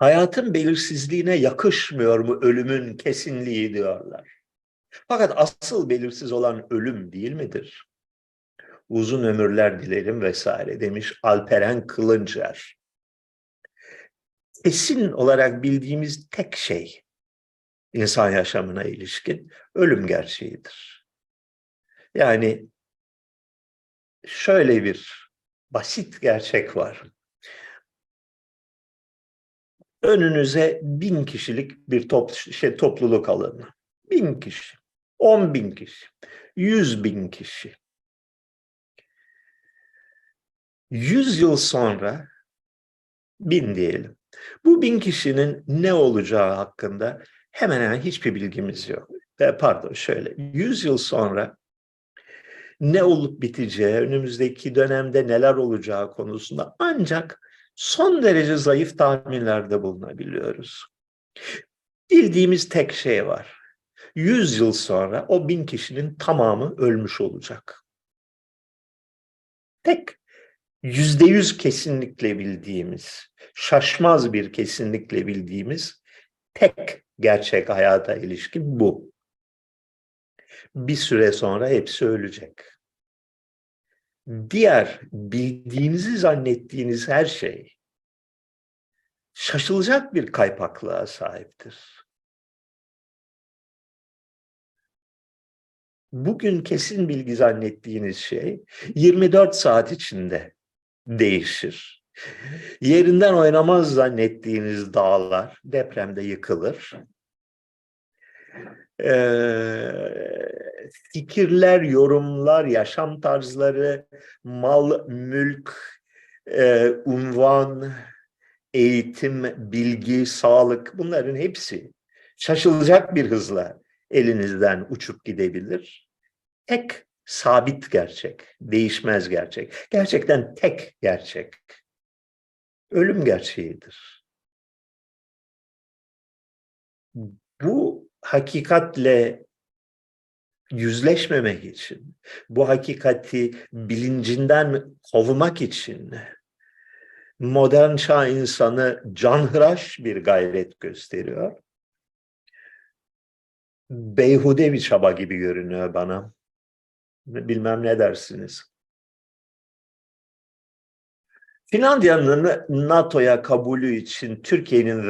Hayatın belirsizliğine yakışmıyor mu ölümün kesinliği diyorlar. Fakat asıl belirsiz olan ölüm değil midir? Uzun ömürler dilerim vesaire demiş Alperen Kılınçer. Kesin olarak bildiğimiz tek şey insan yaşamına ilişkin ölüm gerçeğidir. Yani şöyle bir basit gerçek var. Önünüze bin kişilik bir top, şey, topluluk alın. Bin kişi, on bin kişi, yüz bin kişi. Yüz yıl sonra bin diyelim. Bu bin kişinin ne olacağı hakkında hemen hemen hiçbir bilgimiz yok. Pardon şöyle, yüz yıl sonra ne olup biteceği, önümüzdeki dönemde neler olacağı konusunda ancak son derece zayıf tahminlerde bulunabiliyoruz. Bildiğimiz tek şey var. Yüz yıl sonra o bin kişinin tamamı ölmüş olacak. Tek yüzde yüz kesinlikle bildiğimiz, şaşmaz bir kesinlikle bildiğimiz tek gerçek hayata ilişkin bu. Bir süre sonra hepsi ölecek. Diğer bildiğinizi zannettiğiniz her şey şaşılacak bir kaypaklığa sahiptir. Bugün kesin bilgi zannettiğiniz şey 24 saat içinde değişir. Yerinden oynamaz zannettiğiniz dağlar depremde yıkılır. Ee, fikirler, yorumlar, yaşam tarzları, mal, mülk, e, unvan, eğitim, bilgi, sağlık bunların hepsi şaşılacak bir hızla elinizden uçup gidebilir. Tek sabit gerçek, değişmez gerçek. Gerçekten tek gerçek. Ölüm gerçeğidir. Bu hakikatle yüzleşmemek için, bu hakikati bilincinden kovmak için modern çağ insanı canhıraş bir gayret gösteriyor. Beyhude bir çaba gibi görünüyor bana. Bilmem ne dersiniz. Finlandiya'nın NATO'ya kabulü için Türkiye'nin